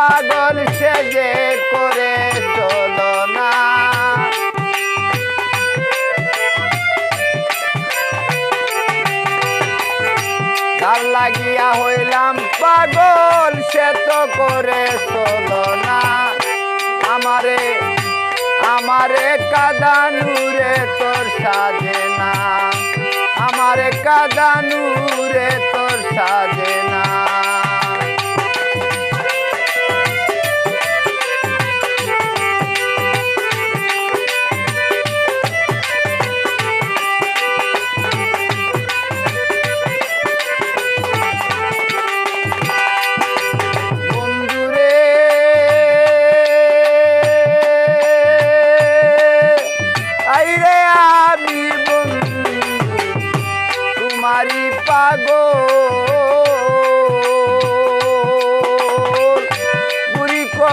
পাগল সেজে করে চলো না। তার লাগিয়া হইলাম পাগল, সে তো করে চলো না। আমারে আমারে কাদানুরে তোর সাজে না। আমারে কাদানুরে তোর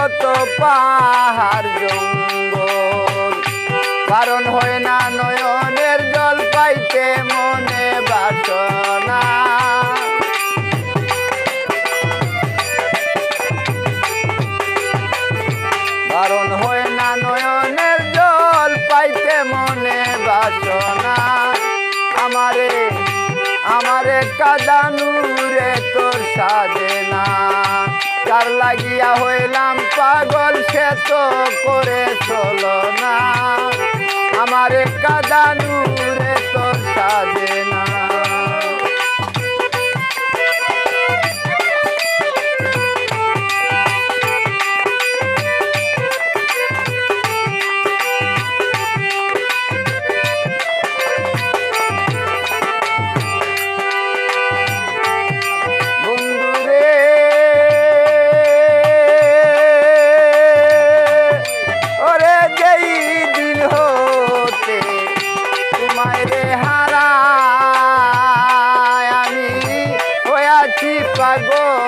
কত পাহাড় জঙ্গল। কারণ হয় না নয়নের জল পাইতে মনে বাসনা। কারণ হয় না নয়নের জল পাইতে মনে বাসনা। আমারে আমারে কাদানুরে তোর সাজে না। তার লাগিয়া হইলাম পাগল সে তো করে চলো না। আমারে কাদানুরে তোর সাজে না। পাগলের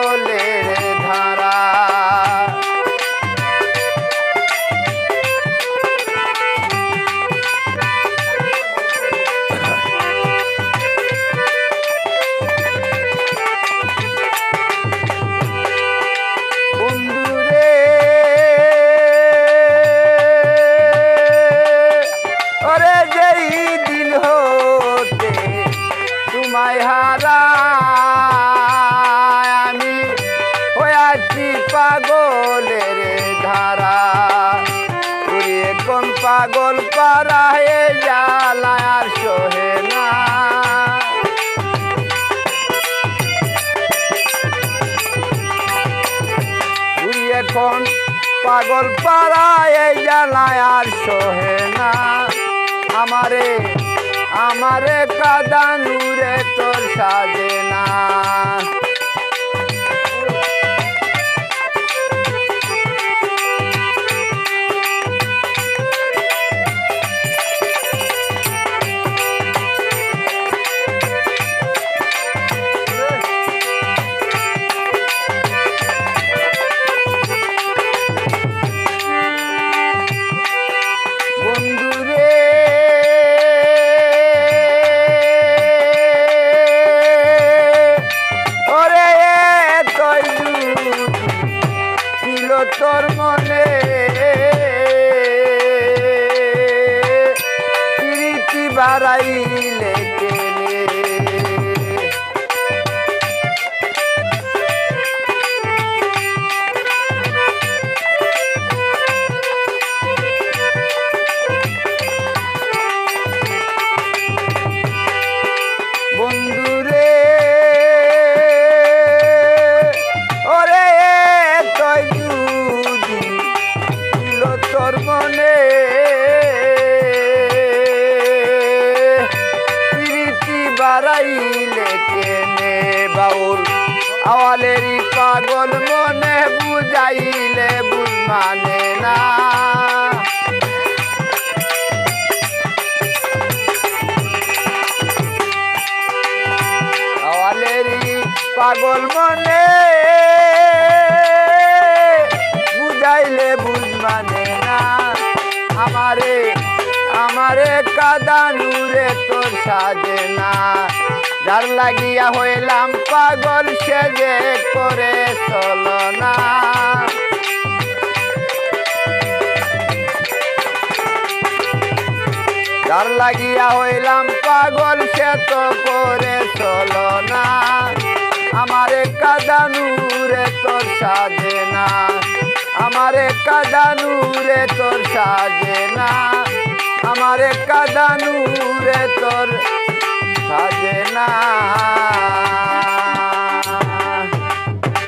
পাগল পাড়ায় জ্বালায় আর সোহে না। এখন পাগল পাড়ায় এই জ্বালায় না। আমারে আমারে কাদানুরে তোর সাজে না। ছিল তোর মনে। বাড়াইলে আওয়ালেরই পাগল মনে বুঝাইলে বুঝ মানে না। আওয়ালেরই পাগল মনে বুঝাইলে বুঝ মানে না। আমারে আমারে কাদানুরে তোর সাজে না। যার লাগিয়া হইলাম পাগল, সে যে করে চলনা যার লাগিয়া হইলাম পাগল, সে তো করে চলনা আমারে কাদানুরে তোর সাজে না। আমারে কাদানুরে তোর সাজে না। আমারে কাদানুরে তোর সাজে না।